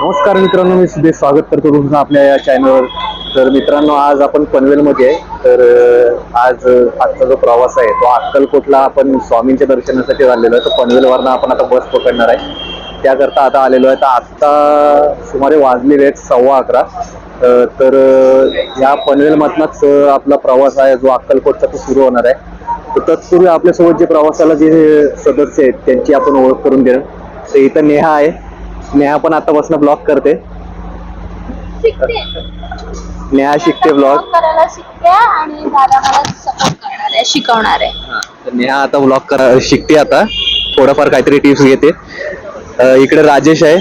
नमस्कार मित्रांनो मी सुदेश स्वागत करतो तुमचं आपल्या या चॅनलवर तर मित्रांनो आज आपण पनवेलमध्ये आहे. तर आज आजचा जो प्रवास आहे तो अक्कलकोटला आपण स्वामींच्या दर्शनासाठी आलेलो आहे. तर पनवेलवरनं आपण आता बस पकडणार आहे. त्याकरता आता आलेलो आहे. तर आत्ता सुमारे वाजलेले आहेत सव्वा अकरा. तर या पनवेलमधनंच आपला प्रवास आहे जो अक्कलकोटचा तो सुरू होणार आहे. तर तत्पूर्वी आपल्यासोबत जे प्रवासाला जे सदस्य आहेत त्यांची आपण ओळख करून देणं. तर इथं नेहा आहे. नेहा पण आतापासून ब्लॉग करते. शिकते. नेहा शिकते ब्लॉग Vlog. करायला शिकते आणि दादा मला सपोर्ट करणार आहे शिकवणार आहे. नेहा आता ब्लॉग करा शिकते आता. थोडंफार काहीतरी टिप्स घेते. इकडे राजेश आहे.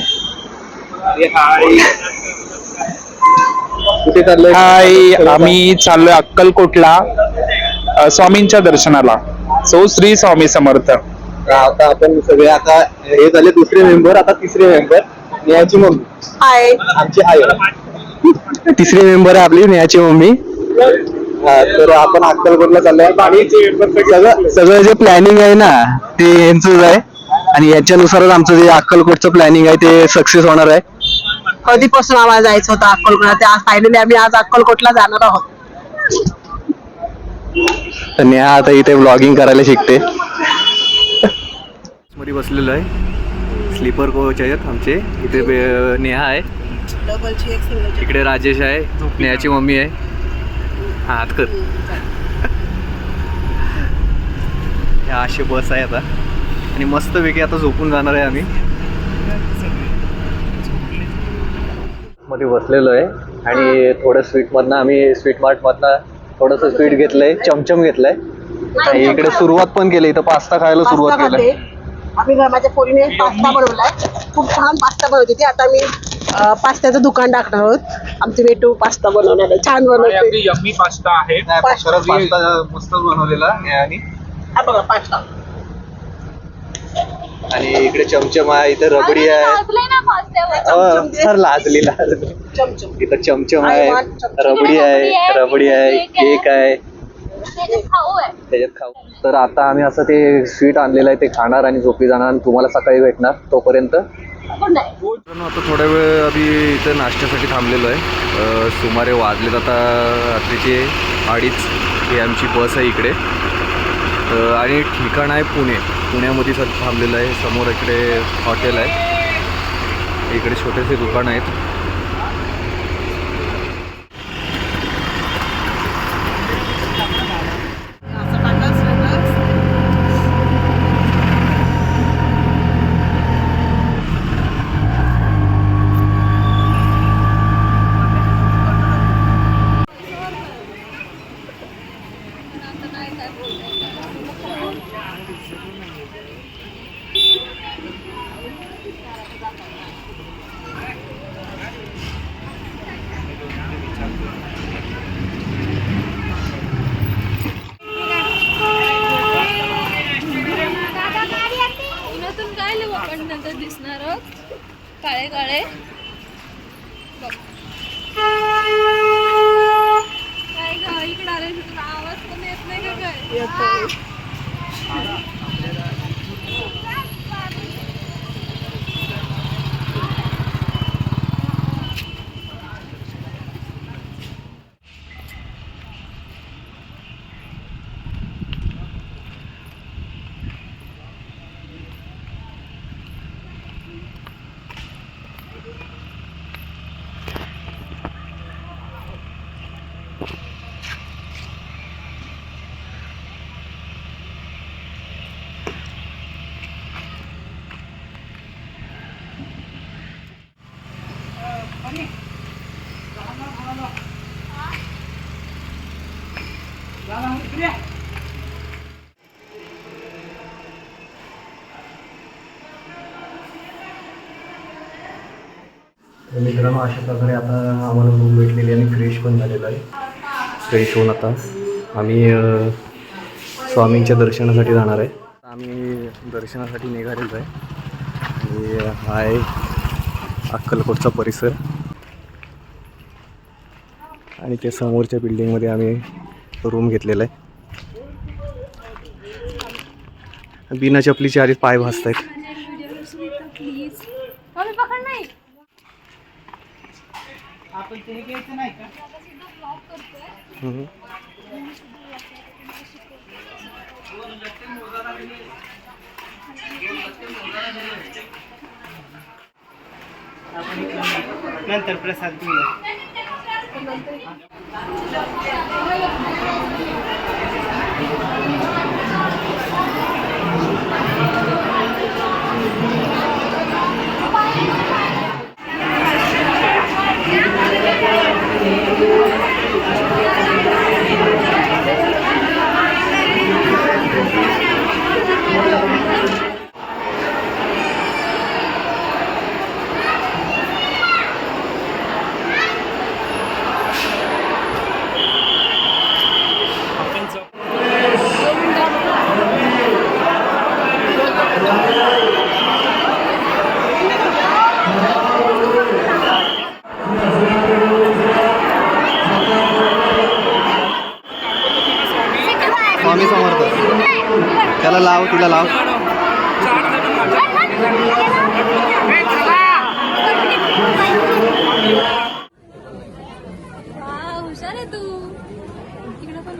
कुठे चाललंय? हाय आम्ही चाललोय अक्कलकोटला अ, स्वामींच्या दर्शनाला. सो श्री स्वामी समर्थ. आता आपण सगळे आता हे झाले दुसरे मेंबर आता तिसरे मेंबर नेहाची मम्मी. हाय. आमची आई. तिसरी मेंबर आहे आपली नेहाची मम्मी. हा, तर आपण अक्कलकोटला चाललोय. आणि सगळं सगळं जे प्लॅनिंग आहे ना ते यांचंच आहे. आणि याच्यानुसारच आमचं जे अक्कलकोटचं प्लॅनिंग आहे ते सक्सेस होणार आहे. कधीपासून आम्हाला जायचं होतं अक्कलकोटला? ते आज फायनली आम्ही आज अक्कलकोटला जाणार आहोत. तर नेहा आता इथे ब्लॉगिंग करायला शिकते. मध्ये बसलेलो आहे. स्लीपर कोच आहेत आमचे. इथे नेहा आहे. इकडे राजेश आहे. नेहाची मम्मी आहे. हा हात कर. ह्या अशी बस आहे आता. आणि मस्तपैकी आता झोपून जाणार आहे आम्ही. मध्ये बसलेलो आहे. आणि थोडं स्वीट मधनं आम्ही स्वीट मार्ट मधनं थोडस स्वीट घेतलंय चमचम घेतलंय. आणि इकडे सुरुवात पण केली इथं पास्ता खायला पास्ता सुरुवात खाते केली आम्ही घ- माझ्या पोरीने पास्ता बनवलाय. खूप छान पास्ता बनवते ती. आता मी अं, पास्त्याचं दुकान टाकणार आहोत. आमची बेटू पास्ता बनवणार आहे. छान बनवते. यम्मी पास्ता आहे. पास्ता. मस्त बनवलेला आणि हा बघा पास्ता. आणि इकडे चमचम आहे इथे रबडी आहे. सर लाजली लाजली चमचम. इथं चमचम आहे. रबडी आहे रबडी आहे केक आहे. त्याच्यात खाऊ आहे. त्याच्यात खाऊ. तर आता आम्ही असं ते स्वीट आणलेलं आहे ते खाणार आणि झोपी जाणार आणि तुम्हाला सकाळी भेटणार तोपर्यंत. आता थोड्या वेळ आम्ही इथं नाश्त्यासाठी थांबलेलो आहे. अ, सुमारे वाजलेत आता रात्रीचे अडीच. ही आमची बस आहे इकडे. आणि ठिकाण आहे पुणे. पुण्यामध्ये सर थांबलेलं आहे. समोर इकडे हॉटेल आहे. इकडे छोटेसे दुकान आहेत. दिसणार आहोत. काळे काळे बघ. काय ग इकडे आले तुला आवाज पण येत नाही का काय तर मित्रांनो अशा प्रकारे आता आम्हाला रूम भेटलेली आणि फ्रेश पण झालेलं आहे. फ्रेश होऊन आता आम्ही स्वामींच्या दर्शनासाठी जाणार आहे. आम्ही दर्शनासाठी निघालेलो आहे. आणि हा आहे अक्कलकोटचा परिसर. आणि त्या समोरच्या बिल्डिंगमध्ये आम्ही रूम घेतलेला आहे. बिना चपलीचे आधी पाय भासत आहेत नंतर प्रसाद घेऊया. すごい。लाव तिला लाव. हुशार आहे तू. इकडे पण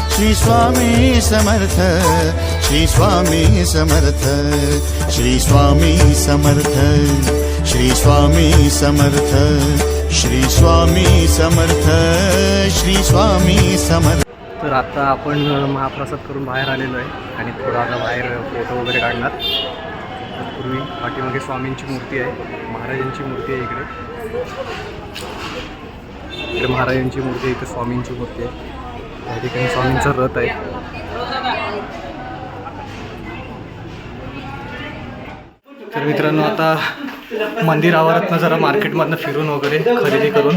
श्री स्वामी समर्थ श्री स्वामी समर्थ श्री स्वामी समर्थ श्री स्वामी समर्थ श्री स्वामी समर्थ श्री स्वामी समर्थ. तर आता आपण महाप्रसाद करून बाहेर आलेलो आहे आणि थोडा आता बाहेर फोटो वगैरे काढणार. पूर्वी पाठीमागे स्वामींची मूर्ती आहे महाराजांची मूर्ती आहे इकडे. इकडे महाराजांची मूर्ती आहे इकडे स्वामींची मूर्ती आहे. त्या ठिकाणी स्वामींचा रथ आहे. तर मित्रांनो आता मंदिर आवारातनं जरा मार्केटमधनं फिरून वगैरे खरेदी करून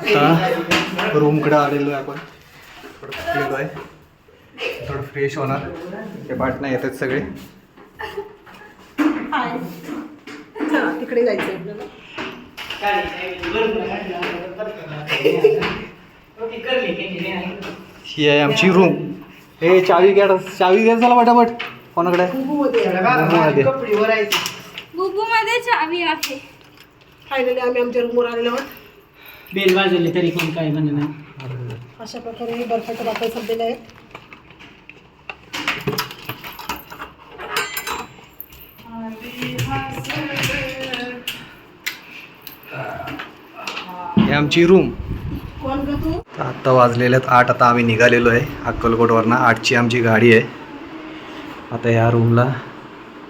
आता रूमकडे आलेलो आहे आपण. थोडं थकलेलो आहे थोडं फ्रेश होणार. ते पाटणं येतात सगळे. तिकडे जायचं ही आहे आमची रूम हे चावी घ्या चावी घ्या चला पटापट. कोणाकडे? रूममध्ये. बुबू मध्ये चावी आहे. फायनली आम्ही आमच्या रूमवर आलेलो आहोत. बेल वाजवली तरी कोण काय म्हणणं नाही. अशा प्रकारे बर्फाचे पापड संपलेले आहेत ही आमची रूम आत्ता वाजलेले आहेत आठ आता आम्ही निघालेलो आहे. अक्कलकोटवरनं आठची आमची गाडी आहे. आता ह्या रूमला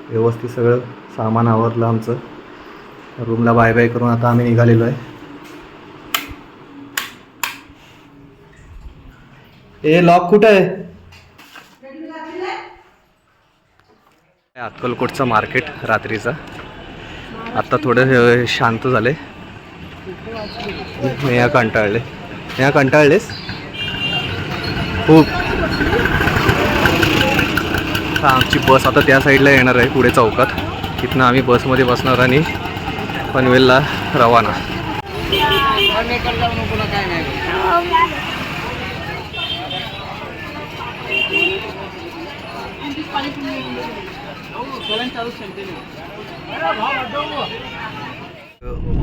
व्यवस्थित सगळं सामान आवरलं आमचं. रूमला बाय बाय करून आता आम्ही निघालेलो आहे. ए लॉक कुठं आहे? अक्कलकोटचं मार्केट रात्रीचं. आत्ता थोडं शांत झाले. या कंटाळले. ह्या कंटाळलेस? खूप. आमची बस आता त्या साईडला येणार आहे पुढे चौकात. तिथनं आम्ही बसमध्ये बसणार आणि पनवेलला रवाना.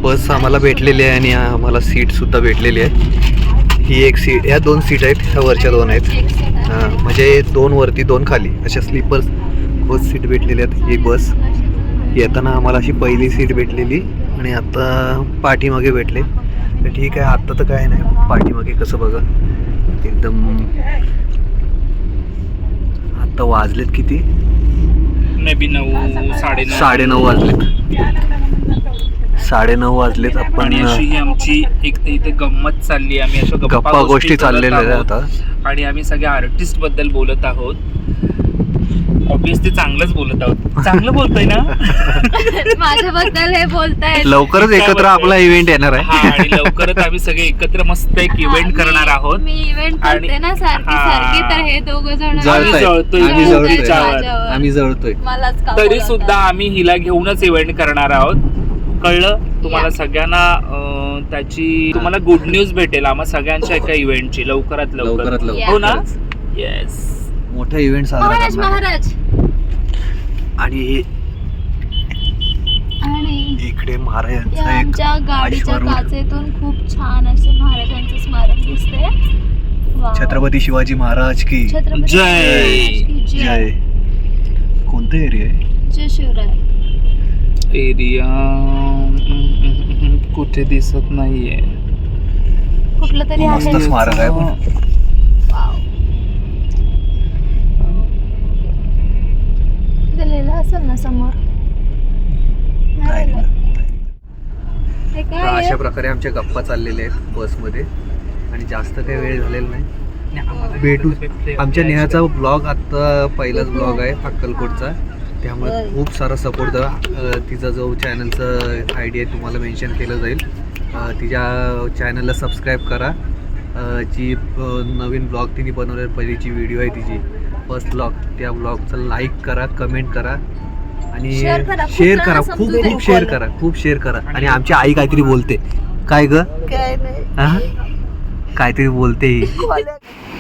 बस आम्हाला भेटलेली आहे आणि आम्हाला सीटसुद्धा भेटलेली आहे. ही एक सीट या दोन सीट आहेत ह्या वरच्या दोन आहेत. हा, म्हणजे दोन वरती दोन खाली. अशा स्लीपर्स बस सीट भेटलेली आहेत ही बस येताना आम्हाला अशी पहिली सीट भेटलेली आणि आता पाठीमागे भेटले. तर ठीक आहे आत्ता तर काय नाही पाठीमागे कसं बघा. एकदम आत्ता वाजलेत किती? मे बी नऊ. साडे साडेनऊ वाजलेत. साडेनऊ वाजलेत आपण आणि अशी ही आमची एक तर इथे गंमत चालली. आम्ही अशा गप्पा गोष्टी करत चाललेल्या आहेत आहोत. आता. आणि आम्ही सगळ्या आर्टिस्टबद्दल बोलत आहोत. ऑब्विसली चांगलंच बोलत आहोत. चांगलं बोलतोय ना? माझ्याबद्दल हे बोलतायत लवकरच एकत्र आपला इव्हेंट येणार हा आहे आणि लवकरच आम्ही सगळे एकत्र मस्त एक इव्हेंट करणार आहोत. मी इव्हेंट आणि- करते ना सारखी हा. सारखी तर हे दोघ जण जळताय. जळतोय, आम्ही जळतोय. आम्ही जळतोय. मलाच का तरी? सुद्धा आम्ही हिला घेऊनच इव्हेंट करणार आहोत. कळलं तुम्हाला सगळ्यांना अं, त्याची तुम्हाला गुड न्यूज भेटेल. आम्हा सगळ्यांच्या एका इव्हेंटची लवकरात लवकरात लवकर. लवकर हो ना. येस मोठा इव्हेंट साजरा महाराज करणार. आहे. महाराज. आणि हे आणि इकडे या महाराजांचं एक आमच्या गाडीच्या अश्वारूढ काचेतून खूप छान असे महाराजांचे स्मारक दिसते वाव. छत्रपती शिवाजी महाराज की छत्रपती जय. की जय. जय. कोणतं एरिया आहे? जय शिवराय. एरिया कुठे दिसत नाहीये. कुठलं तरी मस्त आहे. स्मारक आहे पण. लिहिलं असेल ना समोर? नाही नाही. लिहिलं. हे तर काय आहे? अशा प्रकारे आमच्या गप्पा चाललेल्या आहेत बसमध्ये. आणि जास्त काही वेळ झालेला नाही. भेटू. आमच्या नेहाचा ब्लॉग आत्ता पहिलाच ब्लॉग आहे अक्कलकोटचा. त्यामुळे खूप सारा सपोर्ट द्या. तिचा जो चॅनलचं आय डी आहे तुम्हाला मेन्शन केलं जाईल तिच्या चॅनलला सबस्क्राईब करा. जी नवीन ब्लॉग तिने बनवलेली पहिलीची व्हिडिओ आहे तिची फर्स्ट ब्लॉग त्या ब्लॉगचं लाईक करा कमेंट करा आणि शेअर करा. खूप. खूप शेअर करा. खूप शेअर करा. आणि आमची आई काहीतरी बोलते. काय ग? काय नाही. हा? काहीतरी बोलते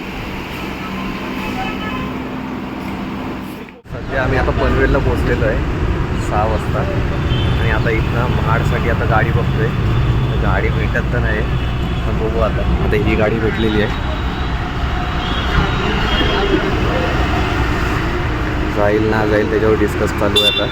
ही सध्या आम्ही आता पनवेलला पोहोचलेलो आहे सहा वाजता. आणि आता इथनं महाडसाठी आता गाडी बघतोय. गाडी भेटत तर नाही. पण बघू आता. आता ही गाडी भेटलेली आहे. जाईल ना जाईल त्याच्यावर डिस्कस चालू आहे आता.